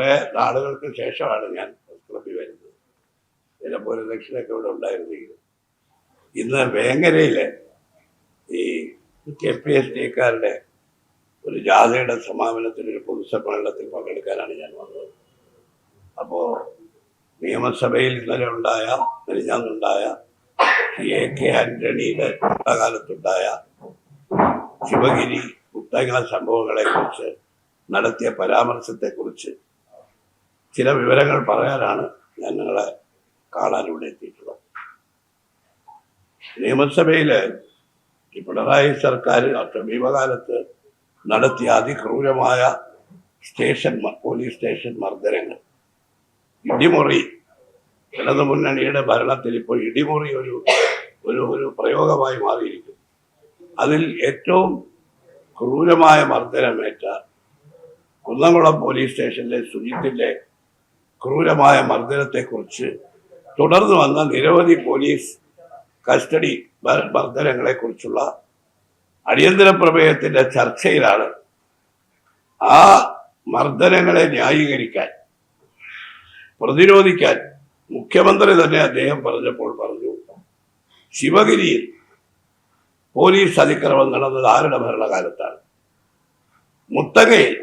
കുറെ നാളുകൾക്ക് ശേഷമാണ് ഞാൻ പ്രസ് വരുന്നത്. ചിലപ്പോൾ ഒരു ലക്ഷനൊക്കെ ഇവിടെ ഉണ്ടായിരുന്നെങ്കിലും. ഇന്ന് വേങ്ങരയിലെ ഈ കെ പി എസ് ഡിക്കാരുടെ ഒരു ജാഥയുടെ സമാപനത്തിന് ഒരു പൊതുസമ്മേളനത്തിൽ പങ്കെടുക്കാനാണ് ഞാൻ വന്നത്. അപ്പോൾ നിയമസഭയിൽ ഇന്നലെ ഉണ്ടായ മെലിഞ്ഞാന്നുണ്ടായ എ കെ ആന്റണിയുടെ കാലത്തുണ്ടായ ശിവഗിരി കുത്തക സംഭവങ്ങളെക്കുറിച്ച് നടത്തിയ പരാമർശത്തെക്കുറിച്ച് ചില വിവരങ്ങൾ പറയാനാണ് ഞാൻ നിങ്ങളെ കാണാൻ ഇവിടെ എത്തിയിട്ടുള്ളത്. നിയമസഭയിൽ ഈ പിണറായി സർക്കാർ സമീപകാലത്ത് നടത്തിയ അതിക്രൂരമായ സ്റ്റേഷൻ പോലീസ് സ്റ്റേഷൻ മർദ്ദനങ്ങൾ. ഇടിമുറി ഇടതു മുന്നണിയുടെ ഭരണത്തിൽ ഇപ്പോൾ ഇടിമുറി ഒരു ഒരു ഒരു പ്രയോഗമായി മാറിയിരിക്കുന്നു. അതിൽ ഏറ്റവും ക്രൂരമായ മർദ്ദനമേറ്റ കുന്നംകുളം പോലീസ് സ്റ്റേഷനിലെ സുജിത്തിന്റെ ക്രൂരമായ മർദ്ദനത്തെക്കുറിച്ച് തുടർന്ന് വന്ന നിരവധി പോലീസ് കസ്റ്റഡി മർദ്ദനങ്ങളെക്കുറിച്ചുള്ള അടിയന്തര പ്രമേയത്തിന്റെ ചർച്ചയിലാണ് ആ മർദ്ദനങ്ങളെ ന്യായീകരിക്കാൻ പ്രതിരോധിക്കാൻ മുഖ്യമന്ത്രി തന്നെ അദ്ദേഹം പറഞ്ഞപ്പോൾ പറഞ്ഞു ശിവഗിരിയിൽ പോലീസ് അതിക്രമം നടന്നത് ആരുടെ ഭരണകാലത്താണ്? മുത്തങ്ങയിൽ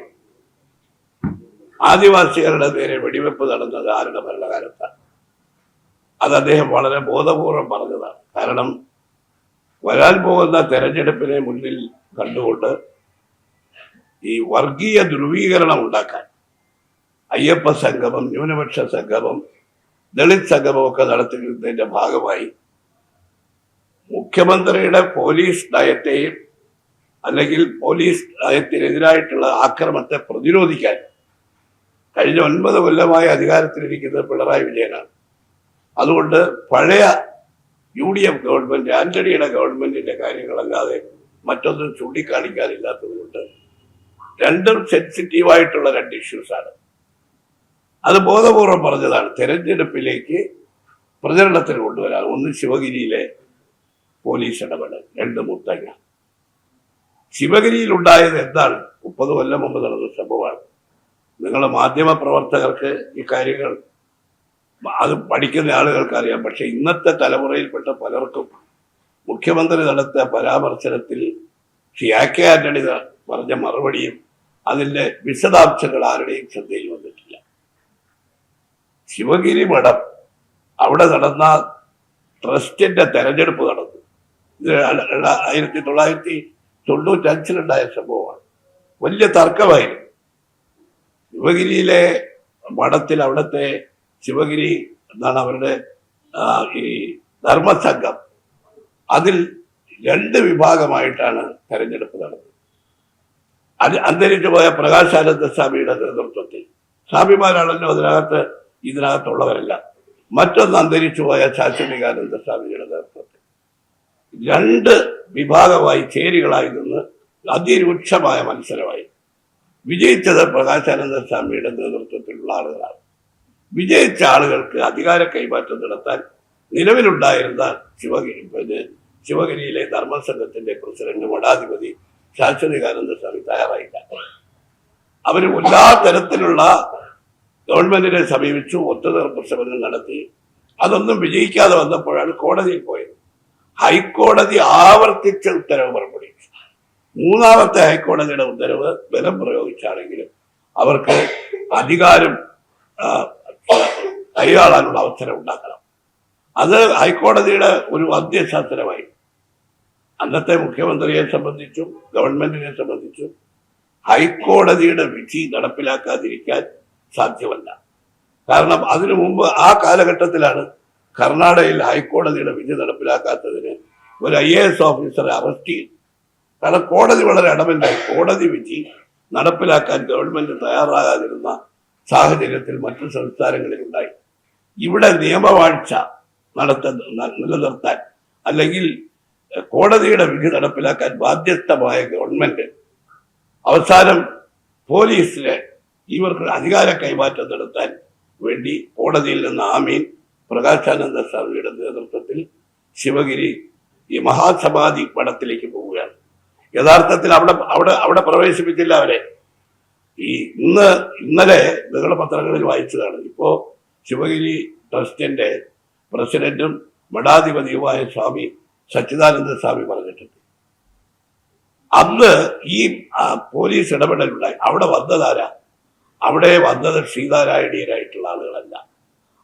ആദിവാസികളുടെ നേരെ വെടിവെപ്പ് നടന്നത് ആരുടെ ഭരണകാലത്താണ്? അത് അദ്ദേഹം വളരെ ബോധപൂർവം പറഞ്ഞതാണ്. കാരണം വരാൻ പോകുന്ന തെരഞ്ഞെടുപ്പിനെ മുന്നിൽ കണ്ടുകൊണ്ട് ഈ വർഗീയ ധ്രുവീകരണം ഉണ്ടാക്കാൻ അയ്യപ്പ സംഗമം ന്യൂനപക്ഷ സംഗമം ദളിത് സംഗമമൊക്കെ നടത്തിയിരുന്നതിന്റെ ഭാഗമായി മുഖ്യമന്ത്രിയുടെ പോലീസ് നയത്തെയും അല്ലെങ്കിൽ പോലീസ് നയത്തിനെതിരായിട്ടുള്ള ആക്രമത്തെ പ്രതിരോധിക്കാൻ കഴിഞ്ഞ ഒൻപത് കൊല്ലമായി അധികാരത്തിലിരിക്കുന്നത് പിണറായി വിജയനാണ്. അതുകൊണ്ട് പഴയ യു ഡി എഫ് ഗവൺമെന്റ് ആന്റണിയുടെ ഗവൺമെന്റിന്റെ കാര്യങ്ങളല്ലാതെ മറ്റൊന്നും ചൂണ്ടിക്കാണിക്കാനില്ലാത്തതുകൊണ്ട് രണ്ടും സെൻസിറ്റീവായിട്ടുള്ള രണ്ട് ഇഷ്യൂസാണ് അത് ബോധപൂർവം പറഞ്ഞതാണ്. തെരഞ്ഞെടുപ്പിലേക്ക് പ്രചരണത്തിന് കൊണ്ടുവരാൻ ഒന്ന് ശിവഗിരിയിലെ പോലീസ് ഇടപെടൽ രണ്ട് മുത്തങ്ങ. ശിവഗിരിയിൽ ഉണ്ടായത് എന്താണ്? മുപ്പത് കൊല്ലം മുമ്പ് നടന്ന സംഭവമാണ്. നിങ്ങൾ മാധ്യമ പ്രവർത്തകർക്ക് ഈ കാര്യങ്ങൾ അത് പഠിക്കുന്ന ആളുകൾക്ക് അറിയാം പക്ഷെ ഇന്നത്തെ തലമുറയിൽപ്പെട്ട പലർക്കും മുഖ്യമന്ത്രി നടത്തിയ പരാമർശനത്തിൽ ശ്രീ എ കെ ആന്റണി പറഞ്ഞ മറുപടിയും അതിന്റെ വിശദാംശങ്ങൾ ആരുടെയും ശ്രദ്ധയിൽ വന്നിട്ടില്ല. ശിവഗിരി മഠം അവിടെ നടന്ന ട്രസ്റ്റിന്റെ തെരഞ്ഞെടുപ്പ് നടന്നു. ഇത് ആയിരത്തി തൊള്ളായിരത്തി തൊണ്ണൂറ്റഞ്ചിലുണ്ടായ സംഭവമാണ്. വലിയ തർക്കമായിരുന്നു. ശിവഗിരിയിലെ മഠത്തിൽ അവിടുത്തെ ശിവഗിരി എന്താണ് അവരുടെ ഈ ധർമ്മസംഘം. അതിൽ രണ്ട് വിഭാഗമായിട്ടാണ് തെരഞ്ഞെടുപ്പ് നടന്നത്. അത് അന്തരിച്ചു പോയ പ്രകാശാനന്ദ സ്വാമിയുടെ നേതൃത്വത്തിൽ. സ്വാമിമാരാണല്ലോ അതിനകത്ത് ഇതിനകത്തുള്ളവരല്ല. മറ്റൊന്ന് അന്തരിച്ചു പോയ ശാശ്വതികാനന്ദ സ്വാമിയുടെ നേതൃത്വത്തിൽ. രണ്ട് വിഭാഗമായി ചേരികളായി നിന്ന് അതിരൂക്ഷമായ മത്സരമായി. വിജയിച്ചത് പ്രകാശാനന്ദ സ്വാമിയുടെ നേതൃത്വത്തിലുള്ള ആളുകളാണ്. വിജയിച്ച ആളുകൾക്ക് അധികാര കൈമാറ്റം നടത്താൻ നിലവിലുണ്ടായിരുന്ന ശിവഗിരി പിന്നെ ശിവഗിരിയിലെ ധർമ്മസംഘത്തിന്റെ പ്രസിഡന്റ് മഠാധിപതി ശാശ്വതികാനന്ദ സ്വാമി തയ്യാറായില്ല. അവർ എല്ലാ തരത്തിലുള്ള ഗവൺമെന്റിനെ സമീപിച്ചു ഒത്തുതീർപ്പ് ശ്രമങ്ങൾ നടത്തി. അതൊന്നും വിജയിക്കാതെ വന്നപ്പോഴാണ് കോടതിയിൽ പോയത്. ഹൈക്കോടതി ആവർത്തിച്ച ഉത്തരവ് പുറപ്പെടുവിച്ചു. മൂന്നാമത്തെ ഹൈക്കോടതിയുടെ ഉത്തരവ് ബലം പ്രയോഗിച്ചാണെങ്കിലും അവർക്ക് അധികാരം കൈയാളാനുള്ള അവസരം ഉണ്ടാക്കണം. അത് ഹൈക്കോടതിയുടെ ഒരു അന്ത്യശാസ്ത്രമായി. അന്നത്തെ മുഖ്യമന്ത്രിയെ സംബന്ധിച്ചും ഗവൺമെന്റിനെ സംബന്ധിച്ചും ഹൈക്കോടതിയുടെ വിധി നടപ്പിലാക്കാതിരിക്കാൻ സാധ്യമല്ല. കാരണം അതിനു മുമ്പ് ആ കാലഘട്ടത്തിലാണ് കർണാടകയിൽ ഹൈക്കോടതിയുടെ വിധി നടപ്പിലാക്കാത്തതിന് ഒരു ഐ എ എസ് ഓഫീസറെ അറസ്റ്റ് ചെയ്തു കാരണം കോടതി വളരെ അടമന്റായി കോടതി വിധി നടപ്പിലാക്കാൻ ഗവൺമെന്റ് തയ്യാറാകാതിരുന്ന സാഹചര്യത്തിൽ മറ്റു സംസ്ഥാനങ്ങളിൽ ഉണ്ടായി ഇവിടെ നിയമവാഴ്ച നടത്തുന്ന നിലനിർത്താൻ അല്ലെങ്കിൽ കോടതിയുടെ വിധി നടപ്പിലാക്കാൻ ബാധ്യസ്ഥമായ ഗവൺമെന്റ് അവസാനം പോലീസിലെ ഇവർക്ക് അധികാര കൈമാറ്റം നടത്താൻ വേണ്ടി കോടതിയിൽ നിന്ന് ആമീൻ പ്രകാശാനന്ദ സ്വാമിയുടെ നേതൃത്വത്തിൽ ശിവഗിരി ഈ മഹാസമാധി പടത്തിലേക്ക് പോവുകയാണ്. യഥാർത്ഥത്തിൽ അവിടെ അവിടെ അവിടെ പ്രവേശിപ്പിച്ചില്ല അവരെ. ഈ ഇന്ന് ഇന്നലെ നിങ്ങളുടെ പത്രങ്ങളിൽ വായിച്ചതാണ്. ഇപ്പോ ശിവഗിരി ട്രസ്റ്റിന്റെ പ്രസിഡന്റും മഠാധിപതിയുമായ സ്വാമി സച്ചിദാനന്ദ സ്വാമി പറഞ്ഞിട്ടുണ്ട്. അന്ന് ഈ പോലീസ് ഇടപെടലുണ്ടായി. അവിടെ വന്നതാരാ അവിടെ വന്നത് ശ്രീനാരായണീയരായിട്ടുള്ള ആളുകളല്ല.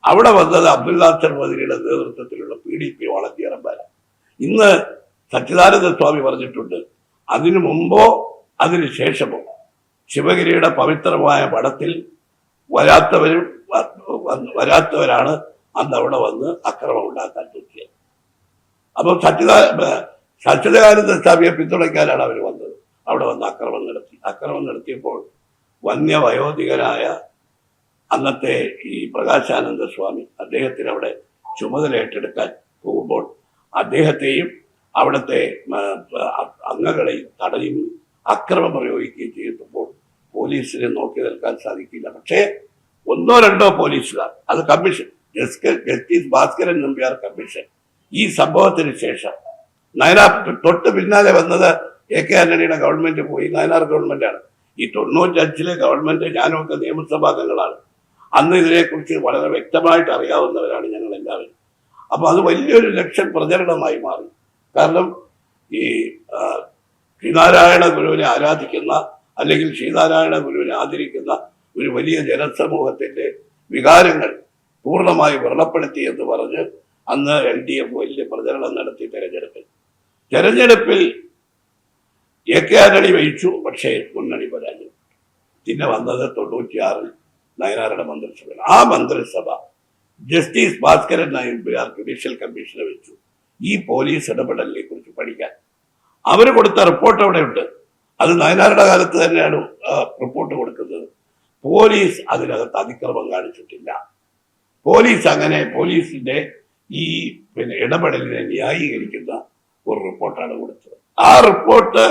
അവിടെ വന്നത് അബ്ദുൽ നാസർ മോദിയുടെ നേതൃത്വത്തിലുള്ള പി ഡി പി വളണ്ടിയർമാരാണ് ഇന്ന് സച്ചിദാനന്ദ സ്വാമി പറഞ്ഞിട്ടുണ്ട് അതിനു മുമ്പോ അതിനു ശേഷമോ. ശിവഗിരിയുടെ പവിത്രമായ പടത്തിൽ വരാത്തവരും വരാത്തവരാണ് അന്ന് അവിടെ വന്ന് അക്രമം ഉണ്ടാക്കാൻ നോക്കിയത് അപ്പം സച്ചിദാ സച്ചിദാനന്ദ സ്വാമിയെ പിന്തുണയ്ക്കാനാണ് അവർ വന്നത്. അവിടെ വന്ന് അക്രമം നടത്തി. അക്രമം നടത്തിയപ്പോൾ വന്യവയോധികനായ അന്നത്തെ ഈ പ്രകാശാനന്ദ സ്വാമി അദ്ദേഹത്തിന് അവിടെ ചുമതല ഏറ്റെടുക്കാൻ പോകുമ്പോൾ അദ്ദേഹത്തെയും അവിടുത്തെ അംഗങ്ങളെയും തടയും അക്രമം പ്രയോഗിക്കുകയും ചെയ്തപ്പോൾ പോലീസിനെ നോക്കി നിൽക്കാൻ സാധിക്കില്ല. പക്ഷേ ഒന്നോ രണ്ടോ പോലീസുകാർ അത് commission justice Bhaskaran Nambiar commission ഈ സംഭവത്തിന് ശേഷം നയനാർ തൊട്ട് പിന്നാലെ വന്നത് എ കെ ആന്റണിയുടെ ഗവൺമെന്റ് പോയി. നയനാർ ഗവൺമെന്റാണ്. ഈ തൊണ്ണൂറ്റഞ്ചിലെ ഗവൺമെന്റ് ഞാനൊക്കെ നിയമസഭാംഗങ്ങളാണ് അന്ന് ഇതിനെക്കുറിച്ച് വളരെ വ്യക്തമായിട്ട് അറിയാവുന്നവരാണ് ഞങ്ങൾ എല്ലാവരും അപ്പോൾ അത് വലിയൊരു ലക്ഷ്യം പ്രചരണമായി മാറി. കാരണം ഈ ശ്രീനാരായണ ഗുരുവിനെ ആരാധിക്കുന്ന അല്ലെങ്കിൽ ശ്രീനാരായണ ഗുരുവിനെ ആദരിക്കുന്ന ഒരു വലിയ ജനസമൂഹത്തിന്റെ വികാരങ്ങൾ പൂർണമായി വ്രണപ്പെടുത്തി എന്ന് പറഞ്ഞ് അന്ന് എൽ ഡി എഫ് വലിയ പ്രചരണം നടത്തി തെരഞ്ഞെടുപ്പിൽ. തെരഞ്ഞെടുപ്പിൽ എ കെ ആന്റണി വഹിച്ചു പക്ഷേ മുന്നണി പരാജയം പിന്നെ വന്നത് തൊണ്ണൂറ്റിയാറിൽ നയനാരുടെ മന്ത്രിസഭ ആ മന്ത്രിസഭ ജസ്റ്റിസ് ഭാസ്കരൻ നായർ ജുഡീഷ്യൽ കമ്മീഷനെ വെച്ചു. ഈ പോലീസ് ഇടപെടലിനെ കുറിച്ച് പഠിക്കാൻ. അവർ കൊടുത്ത റിപ്പോർട്ട് അവിടെയുണ്ട്. അത് നയനാരുടെ കാലത്ത് തന്നെയാണ് റിപ്പോർട്ട് കൊടുക്കുന്നത്. പോലീസ് അതിനകത്ത് അതിക്രമം കാണിച്ചിട്ടില്ല. പോലീസ് അങ്ങനെ പോലീസിന്റെ ഈ പിന്നെ ഇടപെടലിനെ ന്യായീകരിക്കുന്ന ഒരു റിപ്പോർട്ടാണ് കൊടുത്തത്. ആ റിപ്പോർട്ട്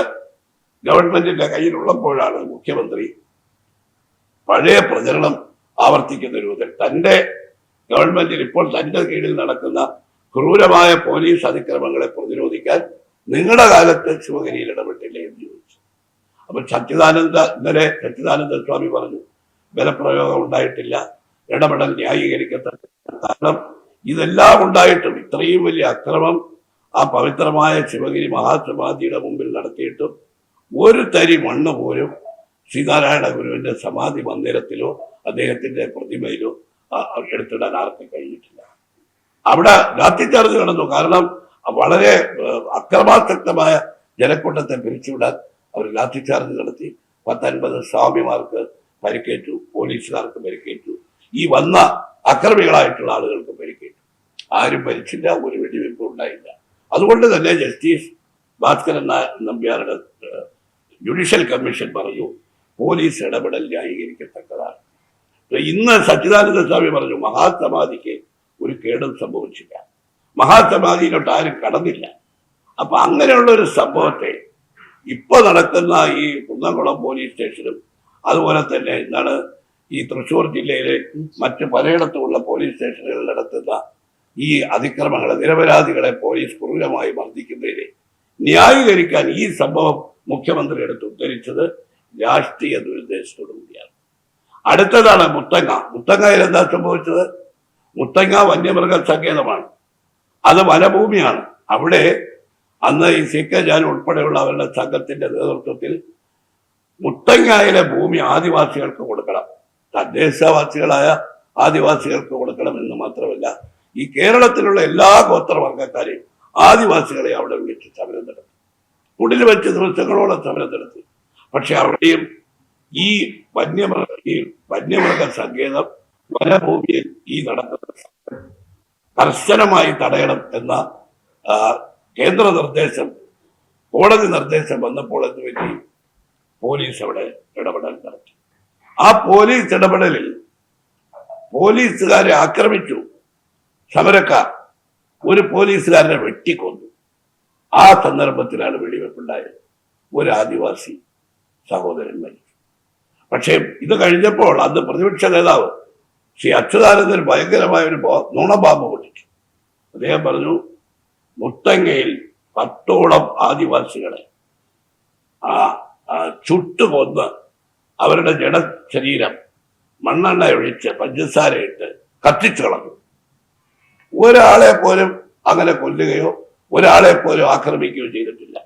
ഗവൺമെന്റിന്റെ കയ്യിലുള്ളപ്പോഴാണ് മുഖ്യമന്ത്രി പഴയ പ്രചരണം ആവർത്തിക്കുന്ന രൂപത്തിൽ തന്റെ ഗവൺമെന്റിൽ ഇപ്പോൾ തന്റെ കീഴിൽ നടക്കുന്ന ക്രൂരമായ പോലീസ് അതിക്രമങ്ങളെ പ്രതിരോധിക്കാൻ നിങ്ങളുടെ കാലത്ത് ശിവഗിരിയിൽ ഇടപെട്ടില്ലേ എന്ന് ചോദിച്ചു. അപ്പൊ സച്ചിദാനന്ദ ഇന്നലെ സച്ചിദാനന്ദ സ്വാമി പറഞ്ഞു ബലപ്രയോഗം ഉണ്ടായിട്ടില്ല ഇടപെടൽ ന്യായീകരിക്കത്തക്ക കാരണം ഇതെല്ലാം ഉണ്ടായിട്ടും ഇത്രയും വലിയ അക്രമം ആ പവിത്രമായ ശിവഗിരി മഹാസമാധിയുടെ മുമ്പിൽ നടത്തിയിട്ടും ഒരു തരി മണ്ണ് പോലും ശ്രീനാരായണ ഗുരുവിന്റെ സമാധി മന്ദിരത്തിലോ അദ്ദേഹത്തിന്റെ പ്രതിമയിലോ എടുത്തിടാൻ ആർക്കും കഴിഞ്ഞിട്ടില്ല. അവിടെ ലാത്തിച്ചാർജ് നടന്നു കാരണം വളരെ അക്രമാസക്തമായ ജനക്കൂട്ടത്തെ പിരിച്ചുവിടാൻ അവർ ലാത്തിച്ചാർജ് നടത്തി പത്തൊൻപത് സ്വാമിമാർക്ക് പരിക്കേറ്റു പോലീസുകാർക്ക് പരിക്കേറ്റു. ഈ വന്ന അക്രമികളായിട്ടുള്ള ആളുകൾക്ക് പരിക്കേറ്റു. ആരും മരിച്ചില്ല ഒരു വെടിവെപ്പും ഉണ്ടായില്ല. അതുകൊണ്ട് തന്നെ ജസ്റ്റിസ് ഭാസ്കരൻ നമ്പ്യാരുടെ ജുഡീഷ്യൽ കമ്മീഷൻ പറഞ്ഞു പോലീസ് ഇടപെടൽ ന്യായീകരിക്കത്തക്കതാണ്. ഇന്ന് സച്ചിദാനന്ദ സ്വാമി പറഞ്ഞു മഹാസമാധിക്ക് ഒരു കേടും സംഭവിച്ചില്ല. മഹാസമാധിയിലോട്ട് ആരും കടന്നില്ല. അപ്പൊ അങ്ങനെയുള്ള ഒരു സംഭവത്തെ ഇപ്പൊ നടക്കുന്ന ഈ കുന്നംകുളം പോലീസ് സ്റ്റേഷനും അതുപോലെ തന്നെ എന്താണ് ഈ തൃശ്ശൂർ ജില്ലയിലെ മറ്റ് പലയിടത്തുമുള്ള പോലീസ് സ്റ്റേഷനുകളിൽ നടത്തുന്ന ഈ അതിക്രമങ്ങളെ നിരപരാധികളെ പോലീസ് ക്രൂരമായി മർദ്ദിക്കുന്നതിനെ ന്യായീകരിക്കാൻ ഈ സംഭവം മുഖ്യമന്ത്രി എടുത്ത് ഉദ്ധരിച്ചത് രാഷ്ട്രീയ ദുരുദ്ദേശത്തോടു കൂടിയാണ്. അടുത്തതാണ് മുത്തങ്ങ. മുത്തങ്ങയിൽ എന്താ സംഭവിച്ചത്? മുത്തങ്ങ വന്യമൃഗ സങ്കേതമാണ്. അത് വനഭൂമിയാണ്. അവിടെ അന്ന് ഈ സി കെ ജാൻ ഉൾപ്പെടെയുള്ള അവരുടെ സംഘത്തിന്റെ നേതൃത്വത്തിൽ മുത്തങ്ങായിലെ ഭൂമി ആദിവാസികൾക്ക് കൊടുക്കണം. തദ്ദേശവാസികളായ ആദിവാസികൾക്ക് കൊടുക്കണം എന്ന് മാത്രമല്ല ഈ കേരളത്തിലുള്ള എല്ലാ ഗോത്രവർഗക്കാരെയും ആദിവാസികളെ അവിടെ വിളിച്ച് സമരം നടത്തി. കുടിൽ വെച്ച് ദിവസങ്ങളോളം സമരം നടത്തി. പക്ഷെ അവിടെയും ഈ വന്യമൃഗ ഈ വന്യമൃഗ സങ്കേതം വനഭൂമിയിൽ ഈ നടക്കുന്ന സമരം കർശനമായി തടയണം എന്ന കേന്ദ്ര നിർദ്ദേശം കോടതി നിർദ്ദേശം വന്നപ്പോൾ എന്തുപറ്റി പോലീസ് അവിടെ ഇടപെടൽ നടത്തി. ആ പോലീസ് ഇടപെടലിൽ പോലീസുകാരെ ആക്രമിച്ചു. സമരക്കാർ ഒരു പോലീസുകാരനെ വെട്ടിക്കൊന്നു. ആ സന്ദർഭത്തിലാണ് വെടിവെപ്പുണ്ടായത്. ഒരു ആദിവാസി സഹോദരൻ മരിച്ചു. പക്ഷേ ഇത് കഴിഞ്ഞപ്പോൾ അന്ന് പ്രതിപക്ഷ നേതാവ് ശ്രീ അച്യുതാനന്ദൻ ഭയങ്കരമായ ഒരു നുണബാബ് പൊട്ടിച്ചു. അദ്ദേഹം പറഞ്ഞു മുത്തങ്ങയിൽ പത്തോളം ആദിവാസികളെ ആ ചുട്ടുകൊന്ന് അവരുടെ ജഡ ശരീരം മണ്ണെണ്ണ ഒഴിച്ച് പഞ്ചസാര ഇട്ട് കത്തിച്ചു കളഞ്ഞു. ഒരാളെ പോലും അങ്ങനെ കൊല്ലുകയോ ഒരാളെ പോലും ആക്രമിക്കുകയോ ചെയ്തിട്ടില്ല.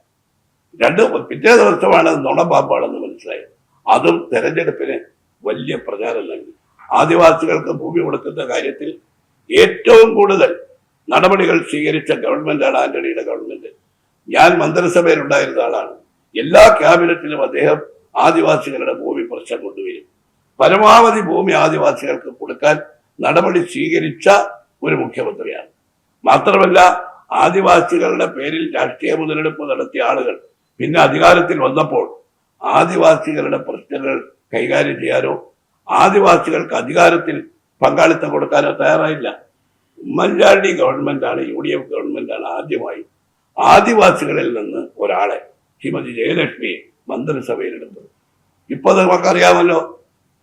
രണ്ട് പിറ്റേ ദിവസമാണ് നുണബാബാണെന്ന് മനസ്സിലായത്. അതും തെരഞ്ഞെടുപ്പിന് വലിയ പ്രചാരം നൽകി. ആദിവാസികൾക്ക് ഭൂമി കൊടുക്കുന്ന കാര്യത്തിൽ ഏറ്റവും കൂടുതൽ നടപടികൾ സ്വീകരിച്ച ഗവൺമെന്റാണ് ആന്റണിയുടെ ഗവൺമെന്റ്. ഞാൻ മന്ത്രിസഭയിൽ ഉണ്ടായിരുന്ന ആളാണ്. എല്ലാ ക്യാബിനറ്റിലും അദ്ദേഹം ആദിവാസികളുടെ ഭൂമി പ്രശ്നം കൊണ്ടുവരും. പരമാവധി ഭൂമി ആദിവാസികൾക്ക് കൊടുക്കാൻ നടപടി സ്വീകരിച്ച ഒരു മുഖ്യമന്ത്രിയാണ്. മാത്രമല്ല ആദിവാസികളുടെ പേരിൽ രാഷ്ട്രീയ മുതലെടുപ്പ് നടത്തിയ ആളുകൾ പിന്നെ അധികാരത്തിൽ വന്നപ്പോൾ ആദിവാസികളുടെ പ്രശ്നങ്ങൾ കൈകാര്യം ചെയ്യാനോ ആദിവാസികൾക്ക് അധികാരത്തിൽ പങ്കാളിത്തം കൊടുക്കാനോ തയ്യാറായില്ല. ഉമ്മൻചാണ്ടി ഗവൺമെന്റാണ് യു ഡി എഫ് ഗവൺമെന്റാണ് ആദ്യമായി ആദിവാസികളിൽ നിന്ന് ഒരാളെ ശ്രീമതി ജയലക്ഷ്മിയെ മന്ത്രിസഭയിലെടുത്തത്. ഇപ്പൊ നമുക്കറിയാമല്ലോ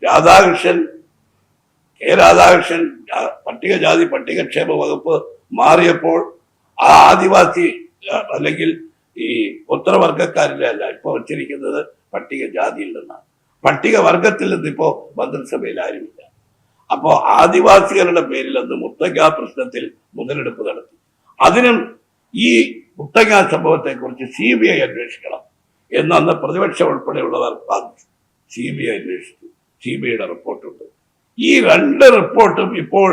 രാധാകൃഷ്ണൻ കെ രാധാകൃഷ്ണൻ പട്ടികജാതി പട്ടികക്ഷേമ വകുപ്പ് മാറിയപ്പോൾ ആ ആദിവാസി അല്ലെങ്കിൽ ഈ ഉത്തരവർഗക്കാരിലല്ല ഇപ്പൊ വച്ചിരിക്കുന്നത് പട്ടികജാതിയിൽ നിന്നാണ്. പട്ടിക വർഗത്തിൽ നിന്ന് ഇപ്പോ മന്ത്രിസഭയിൽ ആരുമില്ല അപ്പോ ആദിവാസികളുടെ പേരിൽ അന്ന് മുത്തങ്ങ പ്രശ്നത്തിൽ മുതലെടുപ്പ് നടത്തി. അതിനും ഈ മുത്തങ്ങ സംഭവത്തെ കുറിച്ച് സി ബി ഐ അന്വേഷിക്കണം എന്ന് അന്ന് പ്രതിപക്ഷം ഉൾപ്പെടെയുള്ളവർ വാദിച്ചു. സി ബി ഐ അന്വേഷിച്ചു. സി ബി ഐയുടെ റിപ്പോർട്ടുണ്ട്. ഈ രണ്ട് റിപ്പോർട്ടും ഇപ്പോൾ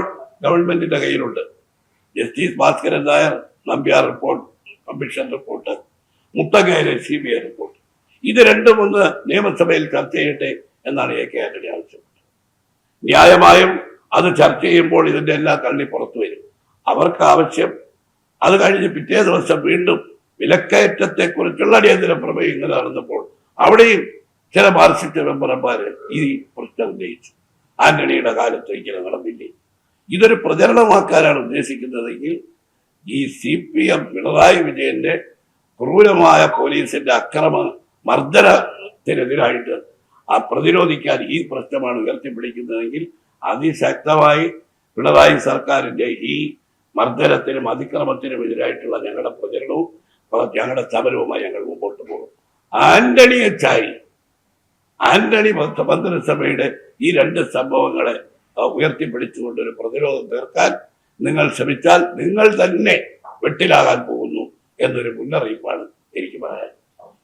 ഗവൺമെന്റിന്റെ കയ്യിലുണ്ട്. Justice Bhaskaran Nair Nambiar report commission report മുത്തങ്ങയിലെ C B I report. ഇത് രണ്ടും ഒന്ന് നിയമസഭയിൽ ചർച്ച ചെയ്യട്ടെ എന്നാണ് എ കെ ആന്റണി ആവശ്യപ്പെട്ടത്. ന്യായമായും അത് ചർച്ച ചെയ്യുമ്പോൾ ഇതിന്റെ എല്ലാ തള്ളി പുറത്തു വരും. അവർക്ക് ആവശ്യം അത് കഴിഞ്ഞ് പിറ്റേ ദിവസം വീണ്ടും വിലക്കയറ്റത്തെക്കുറിച്ചുള്ള അടിയന്തര പ്രമേയം ഇങ്ങനെ നടന്നപ്പോൾ അവിടെയും ചില മാർസിസ്റ്റ് മെമ്പർമാര് ഈ പ്രശ്നം ഉന്നയിച്ചു. ആന്റണിയുടെ കാലത്ത് ഇങ്ങനെ നടന്നില്ലേ? ഇതൊരു പ്രചരണമാക്കാനാണ് ഉദ്ദേശിക്കുന്നതെങ്കിൽ ഈ സി പി എം പിണറായി വിജയന്റെ ക്രൂരമായ പോലീസിന്റെ അക്രമ മർദ്ദനത്തിനെതിരായിട്ട് ആ പ്രതിരോധിക്കാൻ ഈ പ്രശ്നമാണ് ഉയർത്തിപ്പിടിക്കുന്നതെങ്കിൽ അതിശക്തമായി പിണറായി സർക്കാരിന്റെ ഈ മർദ്ദനത്തിനും അതിക്രമത്തിനും എതിരായിട്ടുള്ള ഞങ്ങളുടെ പ്രചരണവും ഞങ്ങളുടെ സമരവുമായി ഞങ്ങൾ മുമ്പോട്ട് പോകും. ആന്റണിയെ ചാരി ആന്റണി മന്ത്രി- മന്ത്രിസഭയുടെ ഈ രണ്ട് സംഭവങ്ങളെ ഉയർത്തിപ്പിടിച്ചുകൊണ്ട് ഒരു പ്രതിരോധം തീർക്കാൻ നിങ്ങൾ ശ്രമിച്ചാൽ നിങ്ങൾ തന്നെ വെട്ടിലാകാൻ പോകുന്നു എന്നൊരു മുന്നറിയിപ്പാണ് എനിക്ക് പറയാൻ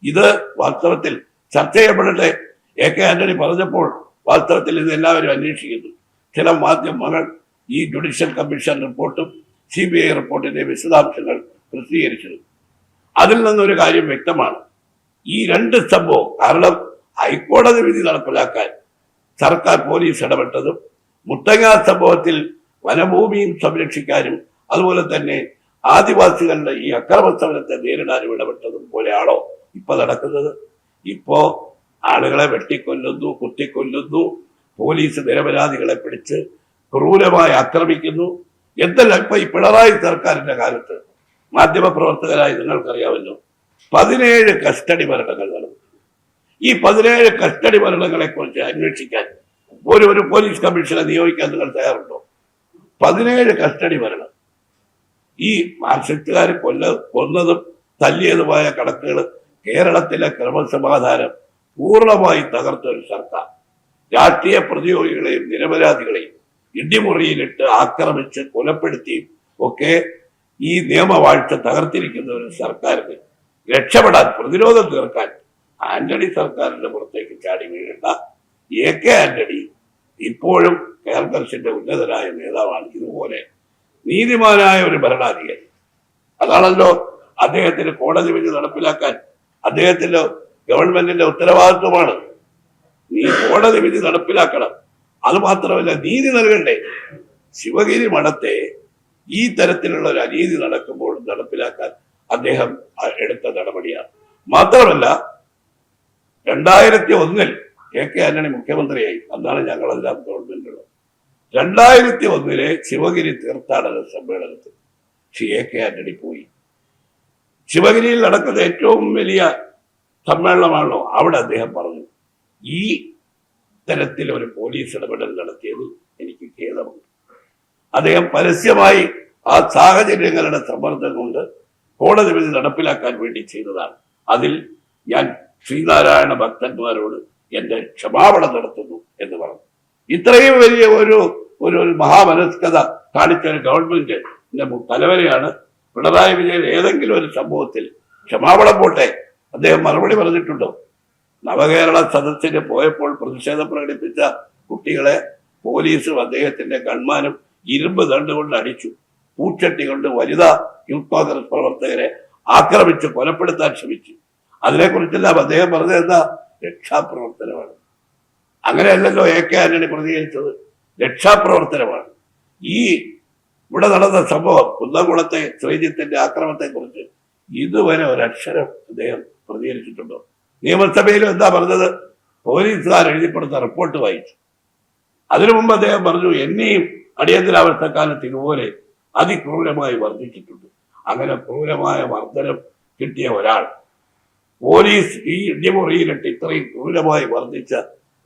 ഇത് വാസ്തവത്തിൽ ചർച്ച ചെയ്യപ്പെടട്ടെ. എ കെ ആന്റണി പറഞ്ഞപ്പോൾ വാസ്തവത്തിൽ ഇത് എല്ലാവരും അന്വേഷിക്കുന്നു. ചില മാധ്യമങ്ങൾ ഈ ജുഡീഷ്യൽ കമ്മീഷൻ റിപ്പോർട്ടും സി ബി ഐ റിപ്പോർട്ടിന്റെ വിശദാംശങ്ങൾ പ്രസിദ്ധീകരിച്ചത് അതിൽ നിന്നൊരു കാര്യം വ്യക്തമാണ്. ഈ രണ്ട് സംഭവം കാരണം ഹൈക്കോടതി വിധി നടപ്പിലാക്കാൻ സർക്കാർ പോലീസ് ഇടപെട്ടതും മുത്തങ്ങ സംഭവത്തിൽ വനഭൂമിയും സംരക്ഷിക്കാനും അതുപോലെ തന്നെ ആദിവാസികളുടെ ഈ അക്രമ സമരത്തെ നേരിടാനും ഇടപെട്ടതും പോലെയാണോ ഇപ്പൊ നടക്കുന്നത്? ഇപ്പോ ആളുകളെ വെട്ടിക്കൊല്ലുന്നു കുത്തിക്കൊല്ലുന്നു പോലീസ് നിരപരാധികളെ പിടിച്ച് ക്രൂരമായി ആക്രമിക്കുന്നു. എന്തെല്ലാം ഇപ്പൊ ഈ പിണറായി സർക്കാരിന്റെ കാലത്ത് മാധ്യമപ്രവർത്തകരായി നിങ്ങൾക്കറിയാമല്ലോ. പതിനേഴ് കസ്റ്റഡി മരണങ്ങൾ നടന്നു. ഈ പതിനേഴ് കസ്റ്റഡി മരണങ്ങളെ കുറിച്ച് അന്വേഷിക്കാൻ ഒരു ഒരു പോലീസ് കമ്മീഷനെ നിയോഗിക്കാൻ നിങ്ങൾ തയ്യാറുണ്ടോ? പതിനേഴ് കസ്റ്റഡി മരണം. ഈ മാർക്സിസ്റ്റുകാർ കൊല്ല കൊന്നതും തല്ലിയതുമായ കണക്കുകൾ കേരളത്തിലെ ക്രമസമാധാനം പൂർണമായി തകർത്ത ഒരു സർക്കാർ. രാഷ്ട്രീയ പ്രതിയോഗികളെയും നിരപരാധികളെയും ഇടിമുറിയിലിട്ട് ആക്രമിച്ച് കൊലപ്പെടുത്തിയും ഒക്കെ ഈ നിയമവാഴ്ച തകർത്തിരിക്കുന്ന ഒരു സർക്കാരിന് രക്ഷപ്പെടാൻ പ്രതിരോധം തീർക്കാൻ ആന്റണി സർക്കാരിന്റെ പുറത്തേക്ക് ചാടി വീഴേണ്ട. എ കെ ആന്റണി ഇപ്പോഴും കേരളത്തിന്റെ ഉന്നതരായ നേതാവാണ്. ഇതുപോലെ നീതിമാനായ ഒരു ഭരണാധികാരി. അതാണല്ലോ അദ്ദേഹത്തിന് കോടതി വിധി നടപ്പിലാക്കാൻ അദ്ദേഹത്തിന്റെ ഗവൺമെന്റിന്റെ ഉത്തരവാദിത്വമാണ്. നീ കോടതി വിധി നടപ്പിലാക്കണം. അത് മാത്രമല്ല നീതി നൽകണ്ടേ. ശിവഗിരി മഠത്തെ ഈ തരത്തിലുള്ള ഒരു അനീതി നടക്കുമ്പോൾ നടപ്പിലാക്കാൻ അദ്ദേഹം എടുത്ത നടപടിയാണ്. മാത്രമല്ല രണ്ടായിരത്തി ഒന്നിൽ കെ കെ ആന്റണി മുഖ്യമന്ത്രിയായി. അന്നാണ് ഞങ്ങളെല്ലാം ഗവൺമെന്റുള്ളത് രണ്ടായിരത്തി ഒന്നിലെ ശിവഗിരി തീർത്ഥാടന സമ്മേളനത്തിൽ ശ്രീ എ കെ ആന്റണി പോയി. ശിവഗിരിയിൽ നടക്കുന്ന ഏറ്റവും വലിയ സമ്മേളനമാണല്ലോ അവിടെ അദ്ദേഹം പറഞ്ഞു. ഈ തരത്തിൽ ഒരു പോലീസ് ഇടപെടൽ നടത്തിയത് എനിക്ക് ഖേദമുണ്ട് അദ്ദേഹം പരസ്യമായി ആ സാഹചര്യങ്ങളുടെ സമ്മർദ്ദം കൊണ്ട് കോടതി വിധി നടപ്പിലാക്കാൻ വേണ്ടി ചെയ്തതാണ്. അതിൽ ഞാൻ ശ്രീനാരായണ ഭക്തന്മാരോട് എന്റെ ക്ഷമാപണം നടത്തുന്നു എന്ന് പറഞ്ഞു. ഇത്രയും വലിയ ഒരു ഒരു മഹാമനസ്കത കാണിച്ച ഒരു ഗവൺമെന്റ് തലവരെയാണ് പിണറായി വിജയൻ ഏതെങ്കിലും ഒരു സംഭവത്തിൽ ക്ഷമാപണം പോട്ടെ അദ്ദേഹം മറുപടി പറഞ്ഞിട്ടുണ്ടോ. നവകേരള സദസ്സിന് പോയപ്പോൾ പ്രതിഷേധം പ്രകടിപ്പിച്ച കുട്ടികളെ പോലീസും അദ്ദേഹത്തിന്റെ ഗൺമാനും ഇരുമ്പ് ദണ്ടുകൊണ്ട് അടിച്ചു. പൂച്ചട്ടി കൊണ്ട് വനിതാ യൂത്ത് കോൺഗ്രസ് പ്രവർത്തകരെ ആക്രമിച്ച് കൊലപ്പെടുത്താൻ ശ്രമിച്ചു. അതിനെക്കുറിച്ചെല്ലാം അദ്ദേഹം പറഞ്ഞത് എന്താ? രക്ഷാപ്രവർത്തനമാണ്. അങ്ങനെയല്ലല്ലോ എ കെ ആന്റണി പ്രതികരിച്ചത്. രക്ഷാപ്രവർത്തനമാണ്. ഈ ഇവിടെ നടന്ന സംഭവം കുന്നംകുളത്തെ ശ്രീജിത്തിന്റെ ആക്രമണത്തെക്കുറിച്ച് ഇതുവരെ ഒരക്ഷരം അദ്ദേഹം പ്രതികരിച്ചിട്ടുണ്ടോ? നിയമസഭയിലും എന്താ പറഞ്ഞത്? പോലീസുകാർ എഴുതിപ്പെടുത്ത റിപ്പോർട്ട് വായിച്ചു. അതിനു മുമ്പ് അദ്ദേഹം പറഞ്ഞു എന്നെയും അടിയന്തരാവസ്ഥക്കാലത്ത് ഇതുപോലെ അതിക്രൂരമായി വർദ്ധിച്ചിട്ടുണ്ട്. അങ്ങനെ ക്രൂരമായ വർധനം കിട്ടിയ ഒരാൾ പോലീസ് ഈ ഇടിമുറിയിലിട്ട് ഇത്രയും ക്രൂരമായി വർദ്ധിച്ച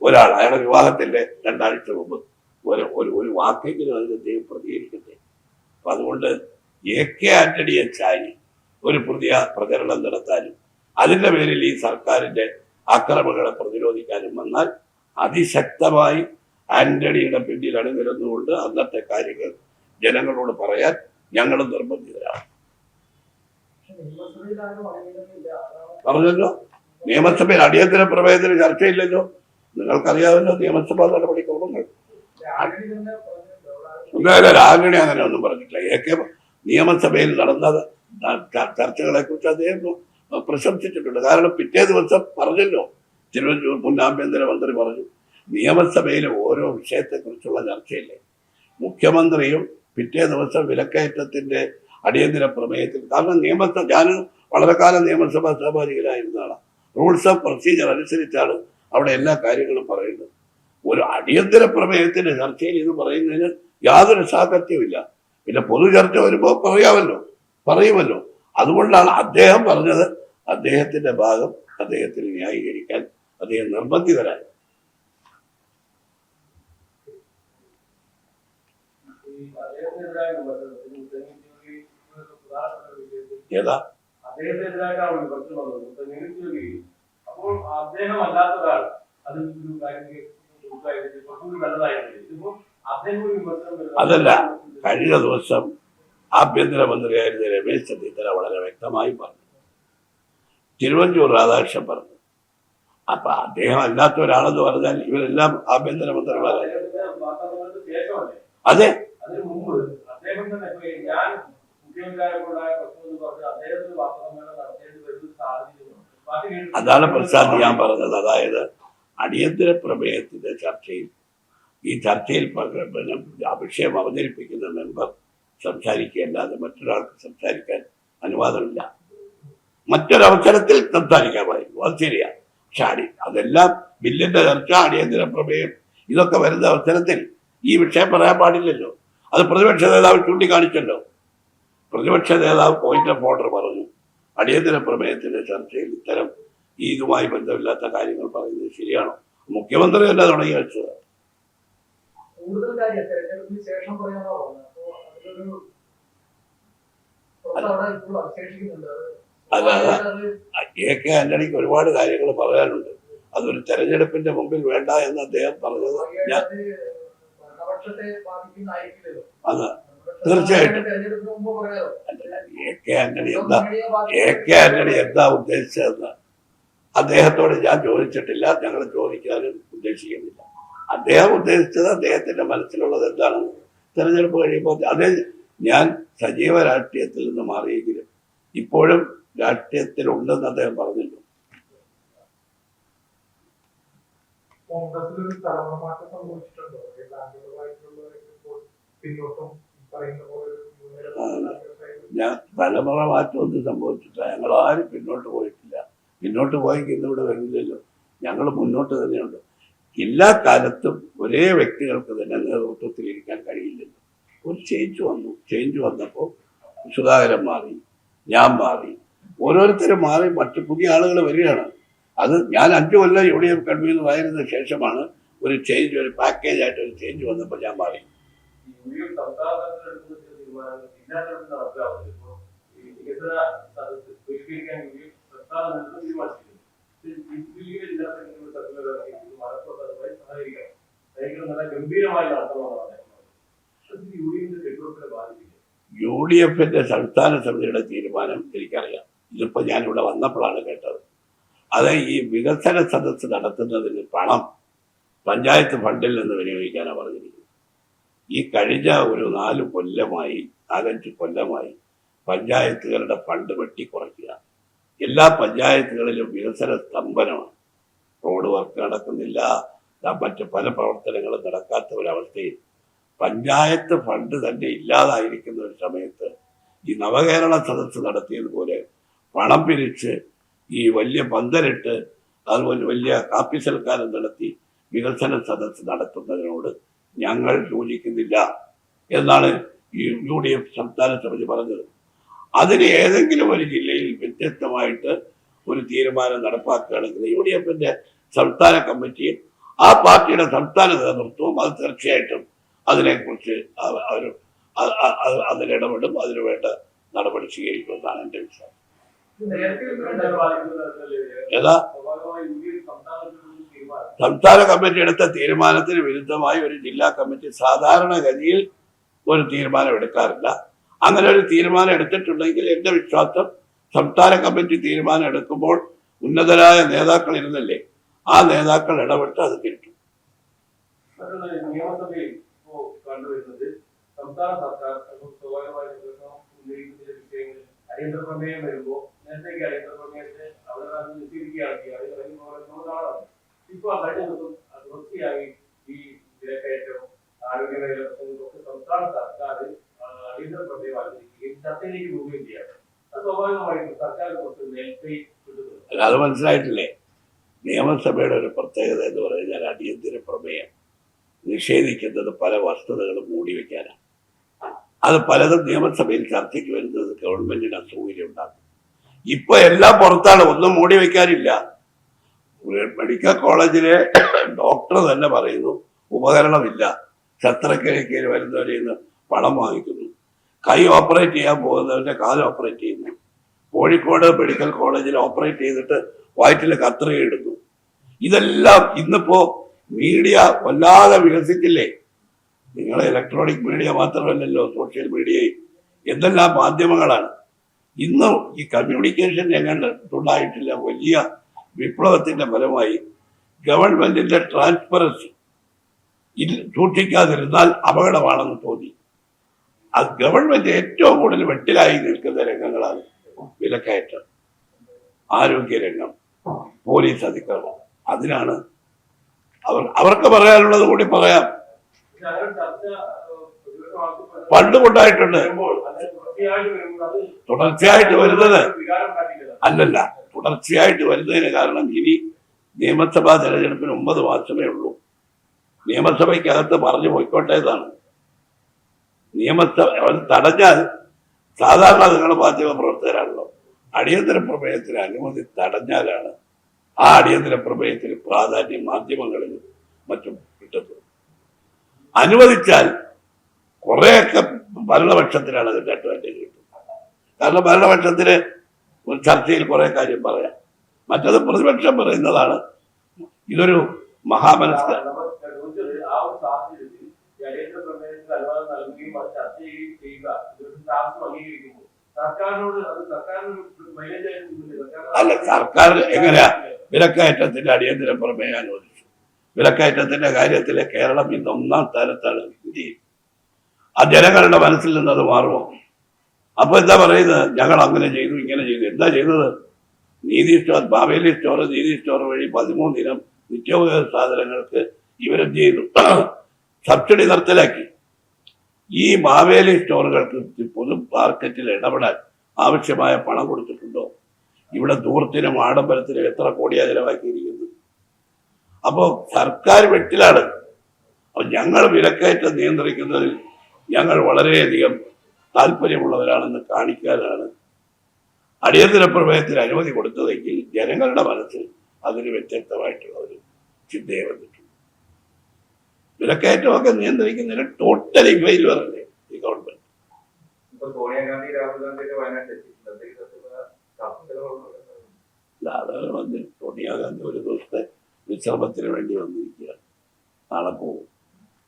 ഒരാൾ അയാളുടെ വിവാഹത്തിന്റെ രണ്ടാഴ്ച മുമ്പ് ഒരു ഒരു വാക്കെങ്കിലും അതിന് അദ്ദേഹം പ്രതികരിക്കട്ടെ? അപ്പൊ അതുകൊണ്ട് എ കെ ആന്റണിയെ ചാരി ഒരു പുതിയ പ്രചരണം നടത്താനും അതിന്റെ പേരിൽ ഈ സർക്കാരിന്റെ അക്രമങ്ങളെ പ്രതിരോധിക്കാനും വന്നാൽ അതിശക്തമായി ആന്റണിയുടെ പിന്നിൽ അണിനിരന്നുകൊണ്ട് അന്നത്തെ കാര്യങ്ങൾ ജനങ്ങളോട് പറയാൻ ഞങ്ങൾ നിർബന്ധിതരാണ്. പറഞ്ഞല്ലോ? നിയമസഭയിൽ അടിയന്തര പ്രമേയത്തിന് ചർച്ചയില്ലല്ലോ? നിങ്ങൾക്കറിയാമല്ലോ നിയമസഭാ നടപടിക്രമങ്ങൾ. ആരും അങ്ങനെ ഒന്നും പറഞ്ഞിട്ടില്ല. എ കെ നിയമസഭയിൽ നടന്ന ചർച്ചകളെ കുറിച്ച് അദ്ദേഹം പ്രശംസിച്ചിട്ടുണ്ട്. കാരണം പിറ്റേ ദിവസം പറഞ്ഞല്ലോ. തിരുവനന്തപുരം മുൻ ആഭ്യന്തരമന്ത്രി പറഞ്ഞു നിയമസഭയിലെ ഓരോ വിഷയത്തെക്കുറിച്ചുള്ള ചർച്ചയില്ലേ? മുഖ്യമന്ത്രിയും പിറ്റേ ദിവസം വിലക്കയറ്റത്തിന്റെ അടിയന്തര പ്രമേയത്തിൽ കാരണം നിയമസഭ ഞാൻ വളരെ കാലം നിയമസഭാ സഹപാഠികരായിരുന്നതാണ് റൂൾസ് ഓഫ് പ്രൊസീജിയർ അനുസരിച്ചാണ് അവിടെ എല്ലാ കാര്യങ്ങളും പറയുന്നത്. ഒരു അടിയന്തര പ്രമേയത്തിന്റെ ചർച്ചയിൽ ഇത് പറയുന്നതിന് യാതൊരു സാഹത്യവുമില്ല പിന്നെ പൊതു ചർച്ച വരുമ്പോൾ പറയാമല്ലോ പറയുമല്ലോ. അതുകൊണ്ടാണ് അദ്ദേഹം പറഞ്ഞത് അദ്ദേഹത്തിന്റെ ഭാഗം അദ്ദേഹത്തിന് ന്യായീകരിക്കാൻ അദ്ദേഹം നിർബന്ധിതരായി. ഏതാ? അപ്പോൾ അദ്ദേഹം അല്ലാത്ത ഒരാൾ അത് നല്ലതായിരുന്നു ഇതിപ്പോ അതല്ല. കഴിഞ്ഞ ദിവസം ആഭ്യന്തരമന്ത്രിയായിരുന്ന രമേശ് ചെന്നിത്തല വളരെ വ്യക്തമായി പറഞ്ഞു. തിരുവഞ്ചൂർ രാധാകൃഷ്ണൻ പറഞ്ഞു. അപ്പൊ അദ്ദേഹം അല്ലാത്ത ഒരാളെന്ന് പറഞ്ഞാൽ ഇവരെല്ലാം ആഭ്യന്തരമന്ത്രിമാരാണ് അതെ. അതാണ് പ്രസാദ് ഞാൻ പറഞ്ഞത്. അതായത് അടിയന്തര പ്രമേയത്തിന്റെ ചർച്ചയിൽ ഈ ചർച്ചയിൽ വിഷയം അവതരിപ്പിക്കുന്ന മെമ്പർ സംസാരിക്കുകയല്ലാതെ മറ്റൊരാൾക്ക് സംസാരിക്കാൻ അനുവാദമില്ല. മറ്റൊരവസരത്തിൽ സംസാരിക്കാമായിരുന്നു. അത് ശരിയാണ് പക്ഷെ അടി അതെല്ലാം ബില്ലിന്റെ ചർച്ച അടിയന്തര പ്രമേയം. ഇതൊക്കെ വരുന്ന അവസരത്തിൽ ഈ വിഷയം പറയാൻ പാടില്ലല്ലോ. അത് പ്രതിപക്ഷ നേതാവ് ചൂണ്ടിക്കാണിച്ചല്ലോ. പ്രതിപക്ഷ നേതാവ് പോയിന്റ് ഓഫ് ഓർഡർ പറഞ്ഞു. അടിയന്തര പ്രമേയത്തിന്റെ ചർച്ചയിൽ ഇത്തരം ഇതുമായി ബന്ധമില്ലാത്ത കാര്യങ്ങൾ പറയുന്നത് ശരിയാണോ? മുഖ്യമന്ത്രി തന്നെ തുടങ്ങി വെച്ചത്. കൂടുതൽ കാര്യം തെരഞ്ഞെടുപ്പിന് ശേഷം പറയാനാ പറഞ്ഞത്. അപ്പോ അതിലൊരു പുറത്ത് അവിടെ ഇപ്പോൾ അവശേഷിക്കുന്നുണ്ട്. അതെ, അതെ. അത് എ കെ ആന്റണിക്ക് ഒരുപാട് കാര്യങ്ങൾ പറയാനുണ്ട്. അതൊരു തെരഞ്ഞെടുപ്പിന്റെ മുമ്പിൽ വേണ്ട എന്ന് അദ്ദേഹം പറഞ്ഞത് ഞാൻ അത് തീർച്ചയായിട്ടും. എ കെ ആന്റണി എന്താ എ കെ ആന്റണി എന്താ ഉദ്ദേശിച്ചതെന്ന് അദ്ദേഹത്തോട് ഞാൻ ചോദിച്ചിട്ടില്ല. ഞങ്ങൾ ചോദിക്കാനും ഉദ്ദേശിക്കുന്നില്ല. അദ്ദേഹം ഉദ്ദേശിച്ചത് അദ്ദേഹത്തിന്റെ മനസ്സിലുള്ളത് എന്താണെന്ന് തെരഞ്ഞെടുപ്പ് കഴിയുമ്പോൾ അതേ ഞാൻ സജീവ രാഷ്ട്രീയത്തിൽ നിന്ന് മാറിയെങ്കിലും ഇപ്പോഴും രാഷ്ട്രീയത്തിലുണ്ടെന്ന് അദ്ദേഹം പറഞ്ഞിരുന്നു കോൺഗ്രസിൽ ഒരു തലമുറ മാറ്റം സംഭവിച്ചിട്ടുണ്ടോ? ഏത് ആംഗിളുമായിട്ടുള്ള ഇപ്പോൾ പിന്നോട്ടും ഈ പറയുന്ന പോലെ ഒരു മുൻനിര ഞാൻ തലമുറ മാറ്റമൊന്നും സംഭവിച്ചിട്ടില്ല. ഞങ്ങൾ ആരും പിന്നോട്ട് പോയിട്ടില്ല. പിന്നോട്ട് പോയെങ്കിൽ ഇന്നിവിടെ വരില്ലല്ലോ. ഞങ്ങൾ മുന്നോട്ട് തന്നെയുണ്ട്. എല്ലാ കാലത്തും ഒരേ വ്യക്തികൾക്ക് തന്നെ നേതൃത്വത്തിൽ ഇരിക്കാൻ കഴിയില്ലല്ലോ. ഒരു ചേഞ്ച് വന്നു. ചേഞ്ച് വന്നപ്പോൾ സുധാകരൻ മാറി ഞാൻ മാറി. ഓരോരുത്തരും മാറി. മറ്റു പുതിയ ആളുകൾ വരികയാണ്. അത് ഞാൻ അഞ്ചു കൊല്ലം യു ഡി എഫ് കൺവീനർ ആയിരുന്ന ശേഷമാണ് ഒരു ചേഞ്ച് ഒരു പാക്കേജ് ആയിട്ട് ഒരു ചേഞ്ച് വന്നപ്പോൾ ഞാൻ മാറി. വികസന യു ഡി എഫിന്റെ സംസ്ഥാന സമിതിയുടെ തീരുമാനം എനിക്കറിയാം. ഇതിപ്പോ ഞാനിവിടെ വന്നപ്പോഴാണ് കേട്ടത്. അത് ഈ വികസന സദസ്സ് നടത്തുന്നതിന് പണം പഞ്ചായത്ത് ഫണ്ടിൽ നിന്ന് വിനിയോഗിക്കാനാണ് പറഞ്ഞിരിക്കുന്നത്. ഈ കഴിഞ്ഞ ഒരു നാല് കൊല്ലമായി നാലഞ്ച് കൊല്ലമായി പഞ്ചായത്തുകളുടെ ഫണ്ട് വെട്ടിക്കുറയ്ക്കുക എല്ലാ പഞ്ചായത്തുകളിലും വികസന സ്തംഭനമാണ്. റോഡ് വർക്ക് നടക്കുന്നില്ല. മറ്റ് പല പ്രവർത്തനങ്ങളും നടക്കാത്ത ഒരവസ്ഥയിൽ പഞ്ചായത്ത് ഫണ്ട് തന്നെ ഇല്ലാതായിരിക്കുന്ന ഒരു സമയത്ത് ഈ നവകേരള സദസ്സ് നടത്തിയതുപോലെ പണം പിരിച്ച് ഈ വലിയ പന്തലിട്ട് അതുപോലെ വലിയ കാപ്പി സൽക്കാരം നടത്തി വികസന സദസ് നടത്തുന്നതിനോട് ഞങ്ങൾ യോജിക്കുന്നില്ല എന്നാണ് യു ഡി എഫ് സംസ്ഥാന സമിതി പറഞ്ഞത്. അതിന് ഏതെങ്കിലും ഒരു ജില്ലയിൽ വ്യത്യസ്തമായിട്ട് ഒരു തീരുമാനം നടപ്പാക്കുകയാണെങ്കിൽ യു ഡി എഫിന്റെ സംസ്ഥാന കമ്മിറ്റിയും ആ പാർട്ടിയുടെ സംസ്ഥാന നേതൃത്വവും അത് തീർച്ചയായിട്ടും അതിനെക്കുറിച്ച് അവ- അവർ അതിലിടപെടും അതിന് വേണ്ട നടപടി സ്വീകരിക്കുമെന്നാണ് എന്റെ വിശ്വാസം. ഏതാ? സംസ്ഥാന കമ്മിറ്റി എടുത്ത തീരുമാനത്തിന് വിരുദ്ധമായി ഒരു ജില്ലാ കമ്മിറ്റി സാധാരണഗതിയിൽ ഒരു തീരുമാനം എടുക്കാറില്ല. അങ്ങനെ ഒരു തീരുമാനം എടുത്തിട്ടുണ്ടെങ്കിൽ എന്റെ വിശ്വാസം സംസ്ഥാന കമ്മിറ്റി തീരുമാനം എടുക്കുമ്പോൾ ഉന്നതരായ നേതാക്കൾ ഇരുന്നല്ലേ ആ നേതാക്കൾ ഇടപെട്ട് അത് മറ്റൊന്ന് നിയമസഭയിൽ ഇപ്പോ കണ്ടുവരുന്നത് സംസ്ഥാന സർക്കാർ ഇപ്പോൾ അടിയന്തര പ്രമേയം ഈ വിലക്കയറ്റം ആരോഗ്യ മേഖല പ്രശ്നങ്ങളൊക്കെ സംസ്ഥാന സർക്കാർ അടിയന്തര പ്രമേയം അവതരിപ്പിക്കുകയും ചർച്ചയിലേക്ക് പോവുകയും ചെയ്യാണ്. അല്ല, അത് മനസ്സിലായിട്ടില്ലേ? നിയമസഭയുടെ ഒരു പ്രത്യേകത എന്ന് പറഞ്ഞാൽ അടിയന്തര പ്രമേയം. നിഷേധിക്കുന്നത് പല വസ്തുതകളും മൂടി വയ്ക്കാനാണ് അത് പലതും നിയമസഭയിൽ ചർച്ചയ്ക്ക് വരുന്നത് ഗവൺമെന്റിന് അസൗകര്യം ഉണ്ടാക്കും. ഇപ്പൊ എല്ലാം പുറത്താണ് ഒന്നും മൂടി വയ്ക്കാനില്ല മെഡിക്കൽ കോളേജിലെ ഡോക്ടർ തന്നെ പറയുന്നു ഉപകരണമില്ല. ശസ്ത്രക്രിയക്ക് വരുന്നവരിൽ നിന്ന് പണം വാങ്ങിക്കുന്നു. കൈ ഓപ്പറേറ്റ് ചെയ്യാൻ പോകുന്നവന്റെ കാൽ ഓപ്പറേറ്റ് ചെയ്യുന്നു. കോഴിക്കോട് മെഡിക്കൽ കോളേജിൽ ഓപ്പറേറ്റ് ചെയ്തിട്ട് വയറ്റിൽ കത്രികയിടുന്നു ഇതെല്ലാം ഇന്നിപ്പോ മീഡിയ വല്ലാതെ വികസിച്ചില്ലേ? നിങ്ങൾ ഇലക്ട്രോണിക് മീഡിയ മാത്രമല്ലല്ലോ സോഷ്യൽ മീഡിയയും എന്തെല്ലാം മാധ്യമങ്ങളാണ്? ഇന്ന് ഈ കമ്മ്യൂണിക്കേഷൻ രംഗത്തുണ്ടായിട്ടില്ല വലിയ വിപ്ലവത്തിന്റെ ഫലമായി ഗവൺമെന്റിന്റെ ട്രാൻസ്പെറൻസി സൂക്ഷിക്കാതിരുന്നാൽ അപകടമാണെന്ന് തോന്നി. അത് ഗവൺമെന്റ് ഏറ്റവും കൂടുതൽ വെട്ടിലായി നിൽക്കുന്ന രംഗങ്ങളാണ് വിലക്കയറ്റം ആരോഗ്യരംഗം പോലീസ് അതിക്രമം. അതിനാണ് അവർ അവർക്ക് പറയാനുള്ളത് കൂടി പറയാം. പണ്ട് ആ, അത് തുടർച്ചയായിട്ട് വരുന്നത് അല്ലല്ല തുടർച്ചയായിട്ട് വരുന്നതിന് കാരണം ഇനി നിയമസഭാ തെരഞ്ഞെടുപ്പിന് ഒമ്പത് മാസമേ ഉള്ളൂ. നിയമസഭയ്ക്കകത്ത് പറഞ്ഞു പോയിക്കോട്ടേതാണ് നിയമസഭ അവൻ തടഞ്ഞാൽ സാധാരണ നിങ്ങൾ മാധ്യമ പ്രവർത്തകരാണല്ലോ അടിയന്തര പ്രമേയത്തിന് അനുമതി തടഞ്ഞാലാണ് ആ അടിയന്തര പ്രമേയത്തിന് പ്രാധാന്യം മാധ്യമങ്ങളിൽ മറ്റും കിട്ടുന്നത് അനുവദിച്ചാൽ കുറേയൊക്കെ ഭരണപക്ഷത്തിനാണ് അതിന്റെ അഡ്വാന്റേജ് കിട്ടുന്നത് കാരണം ഭരണപക്ഷത്തിന് ഒരു ചർച്ചയിൽ കുറെ കാര്യം പറയാം മറ്റത് പ്രതിപക്ഷം പറയുന്നതാണ് ഇതൊരു മഹാമനസ്കാരം അനുവാദം നൽകുകയും അത് ചർച്ച ചെയ്യുകയും ചെയ്യുക. ആവശ്യം അംഗീകരിക്കുമ്പോൾ സർക്കാരിനോട് അത് സർക്കാരിന് മൈലേജ് ആയിട്ട് തോന്നുന്നില്ല. അല്ല, സർക്കാർ എങ്ങനെയാ? വിലക്കയറ്റത്തിന്റെ അടിയന്തര പ്രമേയം അനുവദിച്ചു വിലക്കയറ്റത്തിന്റെ കാര്യത്തിൽ കേരളം ഇന്ന് ഒന്നാം സ്ഥാനത്താണ് ഇന്ത്യയിൽ ആ ജനങ്ങളുടെ മനസ്സിൽ നിന്ന് അത് മാറുമോ? അപ്പൊ എന്താ പറയുന്നത്? ഞങ്ങൾ അങ്ങനെ ചെയ്തു ഇങ്ങനെ ചെയ്തു. എന്താ ചെയ്തത്? Neethi store Maveli store Neethi store വഴി പതിമൂന്ന് ദിനം നിത്യോപയോഗ സാധനങ്ങൾക്ക് ഇവരെന്ത് ചെയ്തു? സബ്സിഡി നിർത്തലാക്കി. ഈ മാവേലി സ്റ്റോറുകൾക്ക് പൊതു മാർക്കറ്റിൽ ഇടപെടാൻ ആവശ്യമായ പണം കൊടുത്തിട്ടുണ്ടോ? ഇവിടെ ദൂരത്തിനും ആഡംബരത്തിനും എത്ര കോടിയാ ചെലവാക്കിയിരിക്കുന്നു? അപ്പോൾ സർക്കാർ വെട്ടിലാണ്. അപ്പോൾ ഞങ്ങൾ വിലക്കയറ്റം നിയന്ത്രിക്കുന്നതിൽ ഞങ്ങൾ വളരെയധികം താല്പര്യമുള്ളവരാണെന്ന് കാണിക്കാനാണ്. അടിയന്തര പ്രമേയത്തിന് അനുമതി കൊടുത്തതെങ്കിൽ ജനങ്ങളുടെ മനസ്സിൽ അതിന് വ്യത്യസ്തമായിട്ടുള്ള ഒരു ചിന്തയെ വന്നിട്ടുണ്ട്. വിലക്കയറ്റമൊക്കെ നിയന്ത്രിക്കുന്നതിന് ടോട്ടലി ഫെയിലുവർ അല്ലേ ഈ ഗവൺമെന്റ് ഇപ്പൊ സോണിയാഗാന്ധി ഒരു ദിവസത്തെ വിശ്രമത്തിന് വേണ്ടി വന്നിരിക്കുകയാണ്. നാളെ പോകും.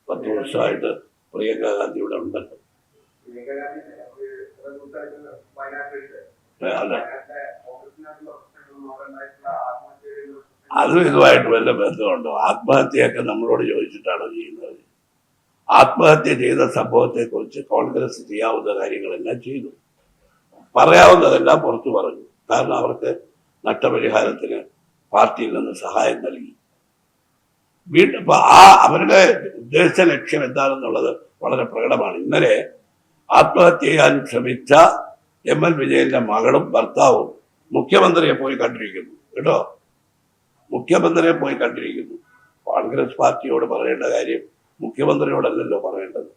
പത്ത് വർഷമായിട്ട് പ്രിയങ്ക ഗാന്ധി ഇവിടെ ഉണ്ടല്ലോ. അല്ല. അതും ഇതുമായിട്ട് വല്ല ബന്ധമുണ്ടോ? ആത്മഹത്യയൊക്കെ നമ്മളോട് ചോദിച്ചിട്ടാണോ ചെയ്യുന്നത്? ആത്മഹത്യ ചെയ്ത സംഭവത്തെക്കുറിച്ച് കോൺഗ്രസ് ചെയ്യാവുന്ന കാര്യങ്ങളെല്ലാം ചെയ്തു. പറയാവുന്നതെല്ലാം പുറത്തു പറഞ്ഞു. കാരണം അവർക്ക് നഷ്ടപരിഹാരത്തിന് പാർട്ടിയിൽ നിന്ന് സഹായം നൽകി. വീണ്ടും ആ അവരുടെ ഉദ്ദേശ ലക്ഷ്യം എന്താണെന്നുള്ളത് വളരെ പ്രകടമാണ്. ഇന്നലെ ആത്മഹത്യ ചെയ്യാൻ ശ്രമിച്ച എം എൽ വിജയന്റെ മകളും ഭർത്താവും മുഖ്യമന്ത്രിയെ പോയി കണ്ടിരിക്കുന്നു. കേട്ടോ? മുഖ്യമന്ത്രിയെ പോയി കണ്ടിരിക്കുന്നു. കോൺഗ്രസ് പാർട്ടിയോട് പറയേണ്ട കാര്യം മുഖ്യമന്ത്രിയോടല്ലല്ലോ പറയേണ്ടത്.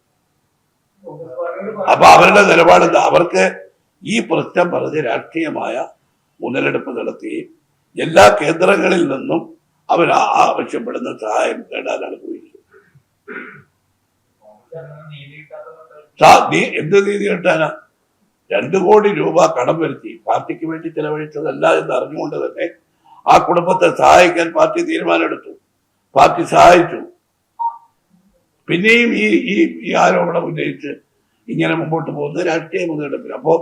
അപ്പൊ അവരുടെ നിലപാട് അവർക്ക് ഈ പ്രശ്നം പറഞ്ഞ് രാഷ്ട്രീയമായ മുതലെടുപ്പ് നടത്തുകയും എല്ലാ കേന്ദ്രങ്ങളിൽ നിന്നും അവർ ആവശ്യപ്പെടുന്ന സഹായം നേടാനാണ് പോയിരിക്കുന്നത് എന്ത് നീതി കിട്ടാനാ? രണ്ടു കോടി രൂപ കടം വരുത്തി. പാർട്ടിക്ക് വേണ്ടി ചെലവഴിച്ചതല്ല എന്ന് അറിഞ്ഞുകൊണ്ട് തന്നെ ആ കുടുംബത്തെ സഹായിക്കാൻ പാർട്ടി തീരുമാനമെടുത്തു. പാർട്ടി സഹായിച്ചു. പിന്നെയും ഈ ഈ ആരോപണം ഉന്നയിച്ച് ഇങ്ങനെ മുമ്പോട്ട് പോകുന്നത് രാഷ്ട്രീയ മുതലെടുപ്പിൽ അപ്പോ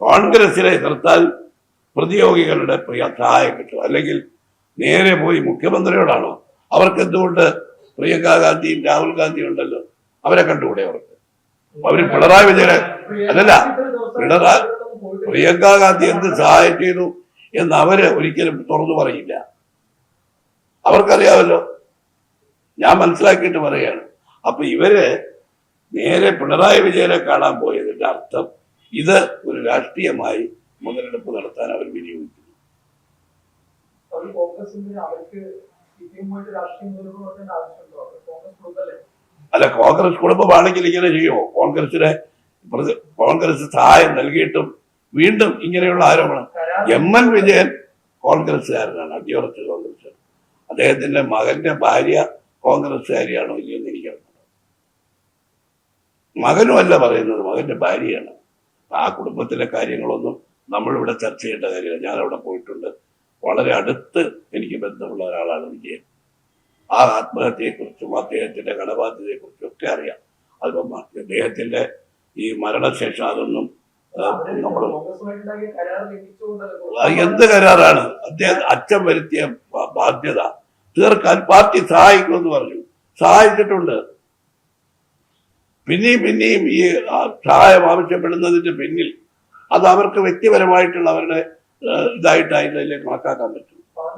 കോൺഗ്രസിനെ എതിർത്താൽ പ്രതിയോഗികളുടെ സഹായം കിട്ടും. അല്ലെങ്കിൽ നേരെ പോയി മുഖ്യമന്ത്രിയോടാണോ? അവർക്ക് എന്തുകൊണ്ട് പ്രിയങ്ക ഗാന്ധിയും രാഹുൽ ഗാന്ധിയും ഉണ്ടല്ലോ? അവരെ കണ്ടുകൂടെ അവർക്ക്? അവർ പിണറായി വിജയനെ അല്ലല്ല പിണറായി പ്രിയങ്ക ഗാന്ധി എന്ത് സഹായം ചെയ്തു? എന്ന് അവർ ഒരിക്കലും തുറന്നു പറയില്ല. അവർക്കറിയാമല്ലോ. ഞാൻ മനസ്സിലാക്കിയിട്ട് പറയാണ്. അപ്പൊ ഇവർ നേരെ പിണറായി വിജയനെ കാണാൻ പോയതിന്റെ അർത്ഥം ഇത് ഒരു രാഷ്ട്രീയമായി മുതലെടുപ്പ് നടത്താൻ അവർ വിനിയോഗിക്കുന്നു. അല്ല കോൺഗ്രസ് കുടുംബമാണെങ്കിൽ ഇങ്ങനെ ചെയ്യുമോ? കോൺഗ്രസിനെ കോൺഗ്രസ് സഹായം നൽകിയിട്ടും വീണ്ടും ഇങ്ങനെയുള്ള ആരോപണം എം എൻ വിജയൻ കോൺഗ്രസ്സുകാരനാണ് അടിയുറച്ച കോൺഗ്രസ് അദ്ദേഹത്തിന്റെ മകന്റെ ഭാര്യ കോൺഗ്രസ്സുകാരിയാണോ ഇല്ലയെന്ന് എനിക്കറിയാം മകനുമല്ല പറയുന്നത് മകന്റെ ഭാര്യയാണ്. ആ കുടുംബത്തിലെ കാര്യങ്ങളൊന്നും നമ്മളിവിടെ ചർച്ച ചെയ്യേണ്ട കാര്യമില്ല. ഞാൻ അവിടെ പോയിട്ടുണ്ട്. വളരെ അടുത്ത് എനിക്ക് ബന്ധമുള്ള ഒരാളാണ് വിജയൻ. ആ ആത്മഹത്യയെക്കുറിച്ചും അദ്ദേഹത്തിന്റെ കടബാധ്യതയെക്കുറിച്ചും ഒക്കെ അറിയാം. അതിപ്പം അദ്ദേഹത്തിന്റെ ഈ മരണശേഷം അതൊന്നും നമ്മൾ എന്ത് കരാറാണ്? അദ്ദേഹം അച്ഛൻ വരുത്തിയ ബാധ്യത. തീർക്കാൻ പാർട്ടി സഹായിക്കുമെന്ന് പറഞ്ഞു. സഹായിച്ചിട്ടുണ്ട്. പിന്നെയും പിന്നെയും ഈ സഹായം ആവശ്യപ്പെടുന്നതിന്റെ പിന്നിൽ അത് അവർക്ക് വ്യക്തിപരമായിട്ടുള്ള അവരുടെ ഇതായിട്ടായിരുന്നു അതിലേക്ക് കണക്കാക്കാൻ പറ്റും.